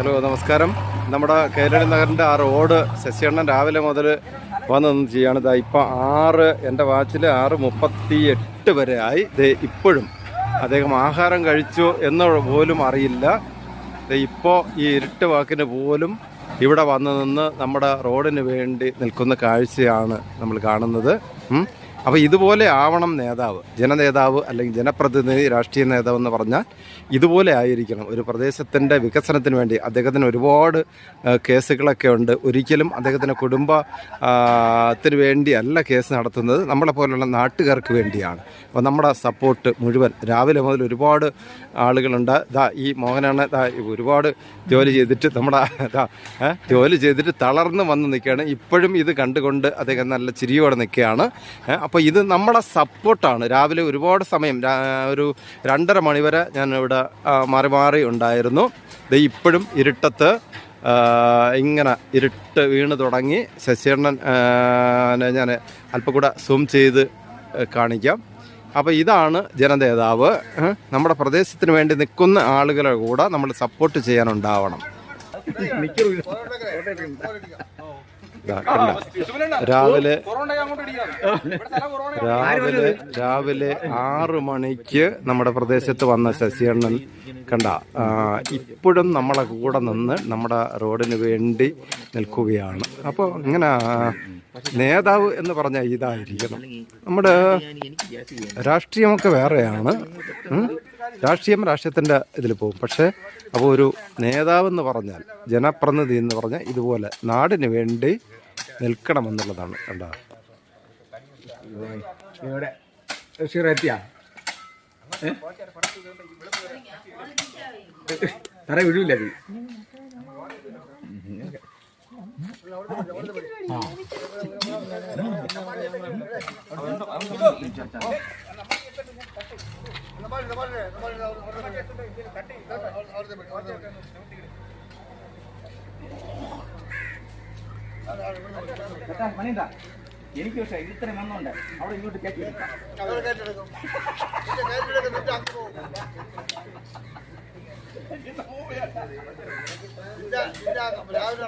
Hello നമസ്കാരം. നമ്മുടെ കേരള നഗറിന്റെ ആ റോഡ് ശശിയണ്ണൻ രാവിലെ മുതൽ വന്ന് നിന്ന് ചെയ്യാണ്. ഇതാ ഇപ്പം ആറ് എന്റെ വാച്ചിൽ ആറ് മുപ്പത്തി എട്ട് വരെ ആയി. ദേ ഇപ്പോഴും അദ്ദേഹം ആഹാരം കഴിച്ചു എന്ന് പോലും അറിയില്ല. ഇപ്പോൾ ഈ ഇരുട്ട് വാക്കിന് പോലും ഇവിടെ വന്ന് നിന്ന് നമ്മുടെ റോഡിന് വേണ്ടി നിൽക്കുന്ന കാഴ്ചയാണ് നമ്മൾ കാണുന്നത്. അപ്പോൾ ഇതുപോലെ ആവണം നേതാവ് ജനനേതാവ് അല്ലെങ്കിൽ ജനപ്രതിനിധി രാഷ്ട്രീയ നേതാവ് എന്ന് പറഞ്ഞാൽ ഇതുപോലെ ആയിരിക്കണം. ഒരു പ്രദേശത്തിന്റെ വികസനത്തിന് വേണ്ടി അദ്ദേഹത്തിന് ഒരുപാട് കേസുകളൊക്കെ ഉണ്ട്. ഒരിക്കലും അദ്ദേഹത്തിന്റെ കുടുംബത്തിന് വേണ്ടിയല്ല കേസ് നടത്തുന്നത്. നമ്മളെ പോലുള്ള നാട്ടുകാർക്ക് വേണ്ടിയാണ്. അപ്പോൾ നമ്മുടെ സപ്പോർട്ട് മുഴുവൻ രാവിലെ മുതൽ ഒരുപാട് ആളുകളുണ്ട്. ദാ ഈ മോഹനാണ് ദാ ഒരുപാട് ജോലി ചെയ്തിട്ട് നമ്മുടെ ദാ ജോലി ചെയ്തിട്ട് തളർന്ന് വന്ന് നിൽക്കുകയാണ്. ഇപ്പോഴും ഇത് കണ്ടുകൊണ്ട് അദ്ദേഹം നല്ല ചിരിയോടെ നിൽക്കുകയാണ്. അപ്പോൾ ഇത് നമ്മുടെ സപ്പോർട്ടാണ്. രാവിലെ ഒരുപാട് സമയം ഒരു രണ്ടര മണിവരെ ഞാൻ ഇവിടെ മാറി മാറി ഉണ്ടായിരുന്നു. ഇത് ഇപ്പോഴും ഇരുട്ടത്ത് ഇങ്ങനെ ഇരുട്ട് വീണ് തുടങ്ങി. ശശിയണ്ണൻ ഞാൻ അല്പം കൂടെ സൂം ചെയ്ത് കാണിക്കാം. അപ്പോൾ ഇതാണ് ജനനേതാവ്. നമ്മുടെ പ്രദേശത്തിന് വേണ്ടി നിൽക്കുന്ന ആളുകളെ കൂടെ നമ്മൾ സപ്പോർട്ട് ചെയ്യാനുണ്ടാവണം. രാവിലെ രാവിലെ രാവിലെ ആറ് മണിക്ക് നമ്മുടെ പ്രദേശത്ത് വന്ന ശശിയണ്ണൻ കണ്ട ഇപ്പോഴും നമ്മളെ കൂടെ നിന്ന് നമ്മുടെ റോഡിന് വേണ്ടി നിൽക്കുകയാണ്. അപ്പോൾ ഇങ്ങനെ നേതാവ് എന്ന് പറഞ്ഞാൽ ഇതായിരിക്കണം. നമ്മുടെ രാഷ്ട്രീയമൊക്കെ വേറെയാണ്. രാഷ്ട്രീയം രാഷ്ട്രീയത്തിന്റെ ഇതിൽ പോകും. പക്ഷേ അപ്പോൾ ഒരു നേതാവെന്ന് പറഞ്ഞാൽ ജനപ്രതിനിധി എന്ന് പറഞ്ഞാൽ ഇതുപോലെ നാടിന് വേണ്ടി നിൽക്കണമെന്നുള്ളതാണ് കണ്ടോ ഇവിടെ സിറെത്തിയാ തറ വിടില്ല അത്. മണിന്താ എനിക്ക് പക്ഷേ ഇത്രയും ഇത്ര അവിടെ ഇങ്ങോട്ട് കയറ്റിയെടുക്കാം. രാവിലെ